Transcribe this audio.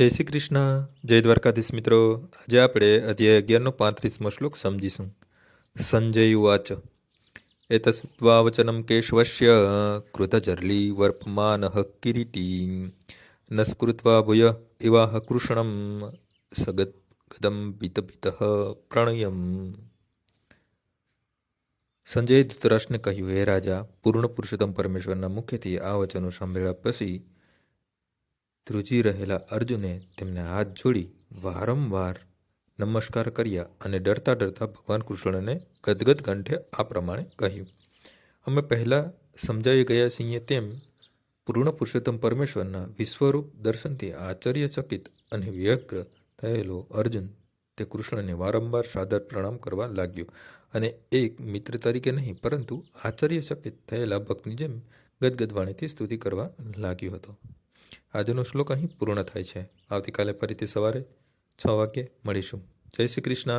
જય શ્રી કૃષ્ણ. જય દ્વારકાધીશ મિત્રો. આજે આપણે અધ્યાય અગિયારનો પાંત્રીસમો શ્લોક સમજીશું. સંજય વાચ એતસ્વા વચનમ કેશવશ્ય કૃતજરલી વર્પમાન કિરીટી નસ્કૃત્વા ભૂય ઇવાહ કૃષ્ણમ સગત ગદમ પિત પિત પ્રણયમ. સંજય ધૃતરાષ્ટ્રને કહ્યું, હે રાજા, પૂર્ણ પુરુષોત્તમ પરમેશ્વરના મુખ્યથી આ વચનો સાંભળ્યા પછી ધ્રુજી રહેલા અર્જુને તેમને હાથ જોડી વારંવાર નમસ્કાર કર્યા અને ડરતા ડરતા ભગવાન કૃષ્ણને ગદગદ કંઠે આ પ્રમાણે કહ્યું, અમે પહેલાં સમજાવી ગયા છીએ તેમ પૂર્ણ પુરુષોત્તમ પરમેશ્વરના વિશ્વરૂપ દર્શનથી આશ્ચર્યચકિત અને વ્યગ્ર થયેલો અર્જુન તે કૃષ્ણને વારંવાર સાદર પ્રણામ કરવા લાગ્યો અને એક મિત્ર તરીકે નહીં, પરંતુ આશ્ચર્યચકિત થયેલા ભક્તની જેમ ગદગદ વાણીથી સ્તુતિ કરવા લાગ્યો હતો. આજનો શ્લોક અહીં પૂર્ણ થાય છે. આવતીકાલે ફરીથી સવારે છ વાગ્યે મળીશું. જય શ્રી કૃષ્ણ.